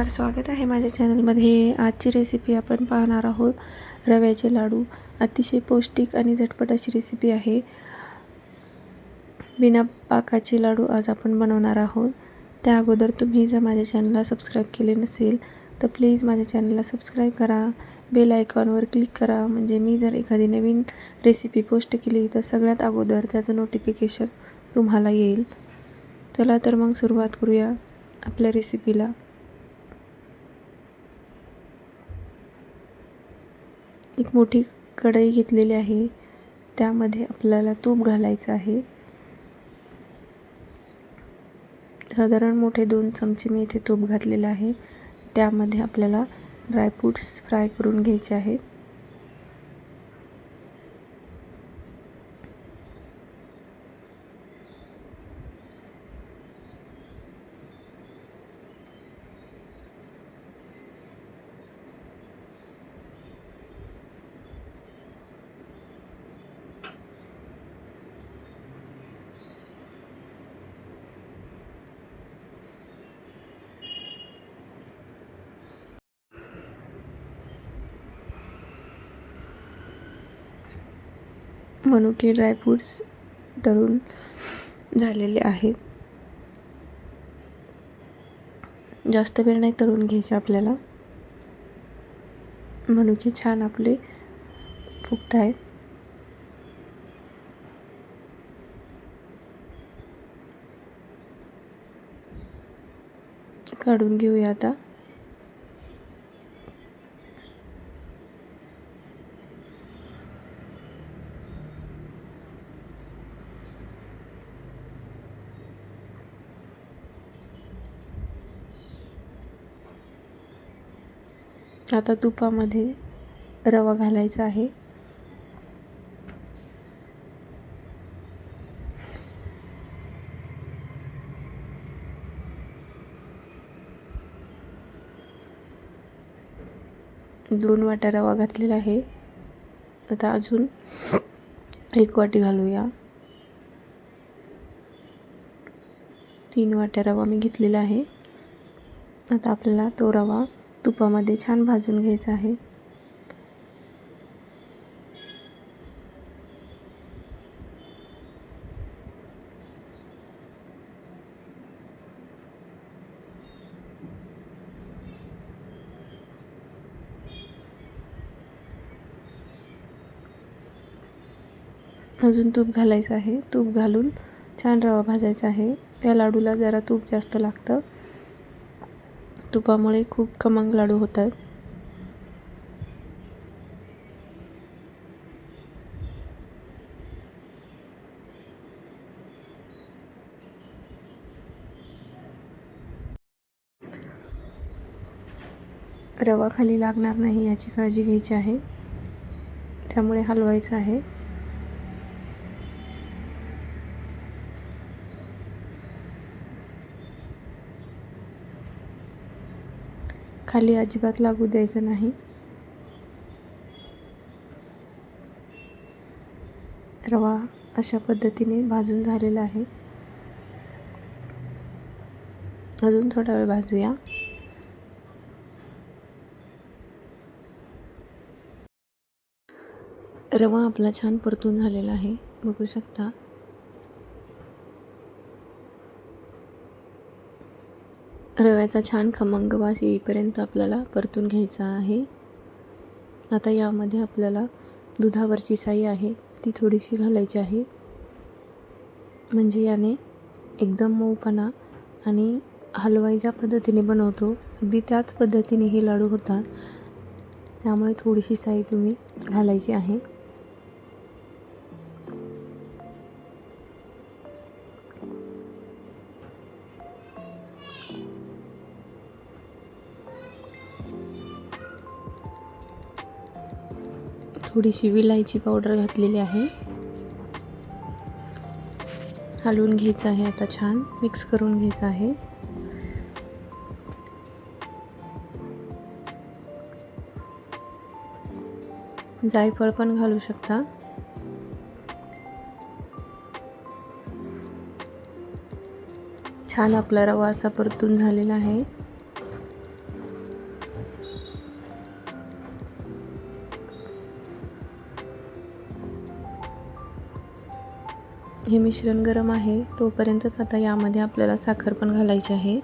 नमस्कार स्वागत आहे माझ्या चॅनलमध्ये आजची रेसिपी आपण पाहणार आहोत रव्याचे लाडू. अतिशय पौष्टिक आणि झटपट अशी रेसिपी आहे. बिना पाकाचे लाडू आज आपण बनवणार आहोत. त्या अगोदर तुम्ही जर माझ्या चॅनलला सबस्क्राईब केले नसेल तर प्लीज माझ्या चॅनलला सबस्क्राईब करा. बेल आयकॉनवर क्लिक करा. म्हणजे मी जर एखादी नवीन रेसिपी पोस्ट केली तर सगळ्यात अगोदर त्याचं नोटिफिकेशन तुम्हाला येईल. चला तर मग सुरुवात करूया आपल्या रेसिपीला एक मोठी कढई घेतलेली आहे. त्यामध्ये आपल्याला तूप घालायचं आहे. साधारण मोठे दोन चमचे मी इथे तूप घातलेलं आहे. त्यामध्ये आपल्याला ड्रायफ्रूट्स फ्राय करून घ्यायचे आहेत. मनुके ड्रायफ्रूट्स तळून झालेले आहेत. जास्त वेळ नाही तळून घ्यायचे आपल्याला. मनुके छान आपले फुगत आहेत काढून घेऊया आता. आता तुपामध्ये रवा घालायचा आहे. दोन वाट्या रवा घातलेला आहे. आता अजून एक वाटी घालूया. तीन वाट्या रवा मी घेतलेला आहे. आता आपल्याला तो रवा तुपामध्ये छान भाजून घ्यायचं आहे. अजून तूप घालायचं आहे. तूप घालून छान रवा भाजायचा आहे. त्या लाडूला जरा तूप जास्त लागतं. तुपामुळे खूप खमंग लाडू होतात. रवा खाली लागणार नाही याची काळजी घ्यायची आहे. त्यामुळे हलवायचं आहे. खाली अजिबात लागू द्यायचं नाही. रवा अशा पद्धतीने भाजून झालेला आहे. अजून थोडा वेळ भाजूया. रवा आपला छान परतून झालेला आहे. बघू शकता. रव्याचा छान खमंग वास येईपर्यंत आपल्याला परतून घ्यायचा आहे. आता यामध्ये आपल्याला दुधावरची साई आहे ती थोडीशी घालायची आहे. म्हणजे याने एकदम मऊपणा आणि हलवाई ज्या पद्धतीने बनवतो अगदी त्याच पद्धतीने हे लाडू होतात. त्यामुळे थोडीशी साई तुम्ही घालायची आहे. थोडीशी विलायची पावडर घातलेली आहे. हलवून घ्यायचं आहे आता छान. मिक्स करून घ्यायचं आहे. जायफळ पण घालू शकता. छान आपला रवा असा परतून झालेला आहे. हे मिश्रण गरम आहे तोपर्यंत आता यामध्ये आपल्याला साखर पण घालायची आहे.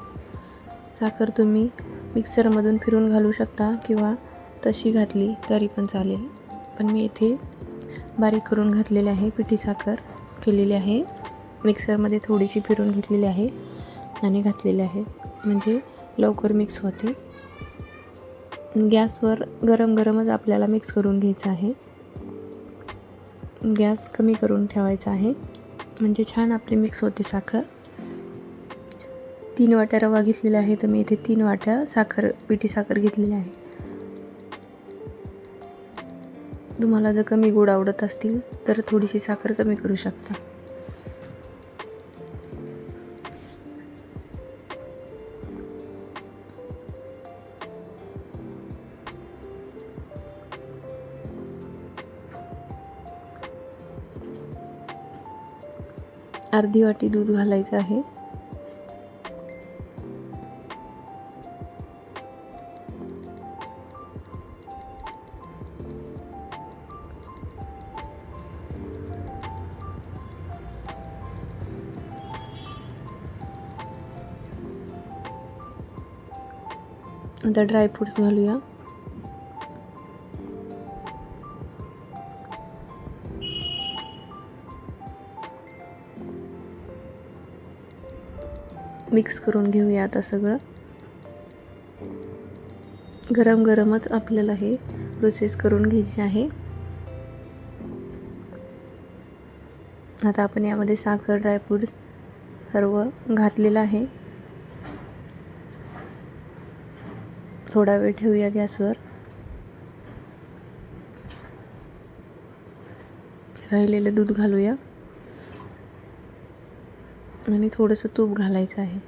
साखर तुम्ही मिक्सरमधून फिरून घालू शकता किंवा तशी घातली तरी पण चालेल. पण मी इथे बारीक करून घातलेले आहे पिठी साखर केलेली आहे. मिक्सरमध्ये थोडीशी फिरून घेतलेली आहे आणि घातलेली आहे. म्हणजे लवकर मिक्स होते. गॅसवर गरम गरमच आपल्याला मिक्स करून घ्यायचं आहे. गॅस कमी करून ठेवायचा आहे. म्हणजे छान आपली मिक्स होते साखर. तीन वाट्या रवा घेतलेला आहे तर मी इथे तीन वाट्या साखर पिठी साखर घेतलेली आहे. तुम्हाला जर कमी गोड आवडत असतील तर थोडीशी साखर कमी करू शकता. अर्धी वाटी दूध घालायचं आहे. आता ड्रायफ्रूट्स घालूया. मिक्स करून घेऊया आता सगळं. गरम गरमच आपल्याला हे प्रोसेस करून घ्यायचे आहे. आता आपण यामध्ये साखर ड्रायफ्रूट सर्व घातलेलं आहे. थोडा वेळ ठेवूया गॅसवर. राहिलेलं दूध घालूया. आणि थोडंसं तूप घालायचं आहे.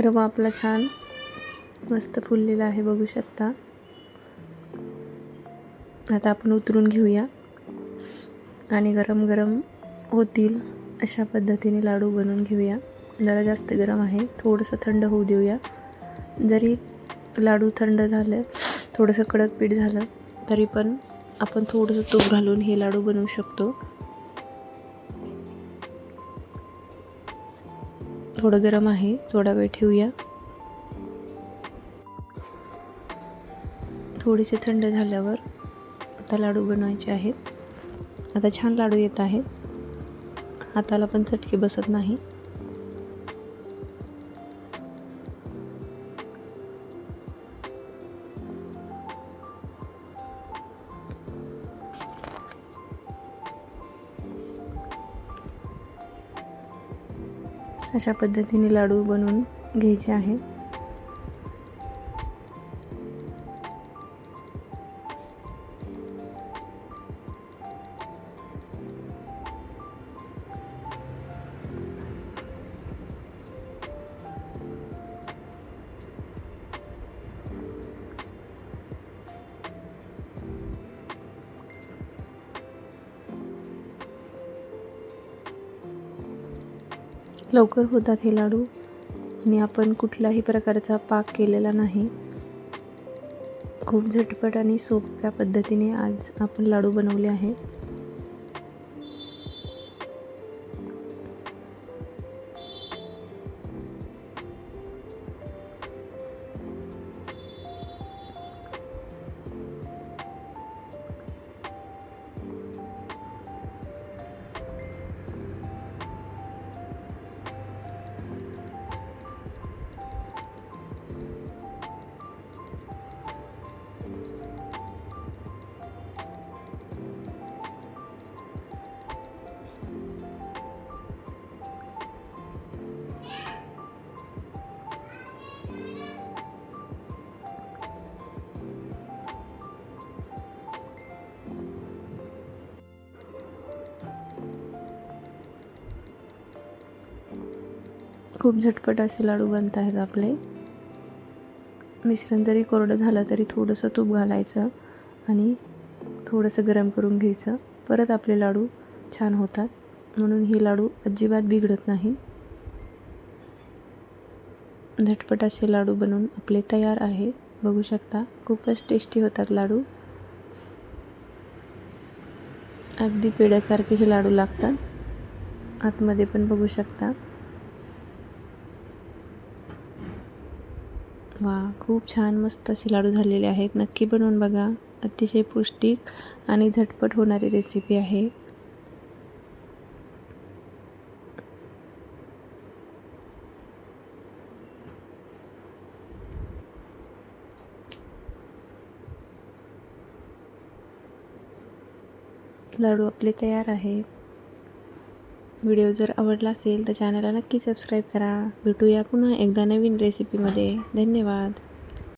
रवा आपला छान मस्त फुललेला आहे बघू शकता. आता आपण उतरून घेऊया. आणि गरम गरम होतील अशा पद्धतीने लाडू बनवून घेऊया. जरा जास्त गरम आहे थोडंसं थंड होऊ देऊया. जरी लाडू थंड झालं थोडंसं कडक पीठ झालं तरी पण आपण थोडंसं तूप घालून हे लाडू बनवू शकतो. थोडं गरम आहे थोडा वेळ ठेवूया. थोडेसे थंड झाल्यावर आता लाडू बनवायचे आहेत. आता छान लाडू येत आहेत. हाताला पण चटके बसत नाही. अशा पद्धतीने लाडू बनवून घ्यायचे आहेत. लवकर होतात हे लाडू. आणि आपण कुठल्याही प्रकारचा पाक केलेला नाही. खूप झटपट आणि सोप्या पद्धतीने आज आपण लाडू बनवले आहेत. खूप झटपट असे लाडू बनत आहेत आपले. मिश्रण जरी कोरडं झालं तरी थोडंसं तूप घालायचं आणि थोडंसं गरम करून घ्यायचं. परत आपले लाडू छान होतात. म्हणून हे लाडू अजिबात बिघडत नाही. झटपट असे लाडू बनवून आपले तयार आहेत बघू शकता खूपच टेस्टी होतात लाडू. अगदी पेड्यासारखे हे लाडू लागतात. आतमध्ये पण बघू शकता. खूप छान मस्त असे लाडू झालेले आहेत. नक्की बनवून बघा. अतिशय पौष्टिक आणि झटपट होणारी रेसिपी आहे. लाडू आपले तयार आहेत. व्हिडिओ जर आवडला असेल तर चॅनलला नक्की सबस्क्राईब करा. भेटूया पुन्हा एकदा नवीन रेसिपीमध्ये धन्यवाद.